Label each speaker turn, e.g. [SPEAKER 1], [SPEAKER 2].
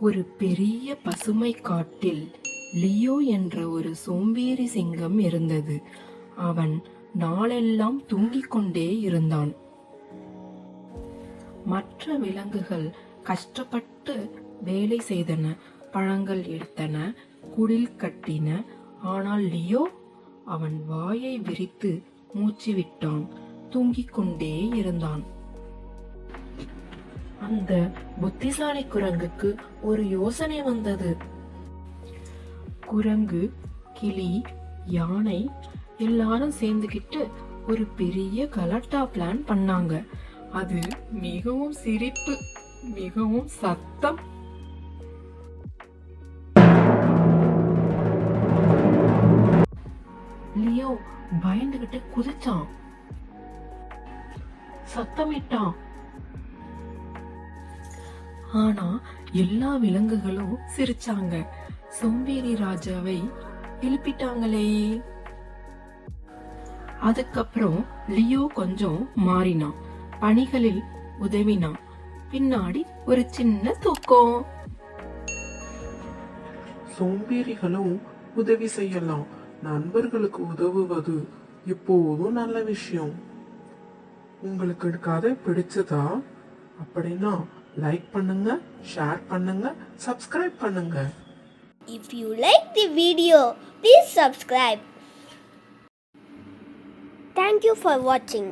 [SPEAKER 1] ஒரு பெரிய பசுமை காட்டில் லியோ என்ற ஒரு சோம்பேறி சிங்கம் இருந்தது. அவன் நாளெல்லாம் தூங்கிக் கொண்டே இருந்தான். மற்ற விலங்குகள் கஷ்டப்பட்டு வேலை செய்தன பழங்கள் எடுத்தன குடில் கட்டின. ஆனால் லியோ அவன் வாயை விரித்து மூச்சு விட்டான். தூங்கிக் கொண்டே இருந்தான். அந்த புத்திசாலி குரங்குக்கு ஒரு யோசனை வந்தது. குரங்கு கிளி யானை எல்லாரும் சேர்ந்துகிட்டு ஒரு பெரிய கலட்டா பிளான் பண்ணாங்க. அது மிகவும் சிரிப்பு மிகவும் சத்தம். லியோ பயந்துகிட்டு குதிச்சான். சத்தமிட்டான். ஆனா எல்லா விலங்குகளும் சிரிச்சாங்க. சோம்பேறி ராஜாவை எழுப்பிட்டாங்களே. அதுக்கப்புறம் லியோ கொஞ்சம் மாறினான். பணிகளில் உதவினான். பின்னாடி ஒரு சின்ன தூக்கம்.
[SPEAKER 2] சோம்பேறிகளும் உதவி செய்யலாம். நண்பர்களுக்கு உதவுவது எப்போதும் நல்ல விஷயம். உங்களுக்கு கதை பிடிச்சதா? அப்படின்னா லைக் பண்ணுங்க ஷேர் பண்ணுங்க சப்ஸ்கிரைப் பண்ணுங்க
[SPEAKER 3] if you like the video please subscribe thank you for வாட்சிங்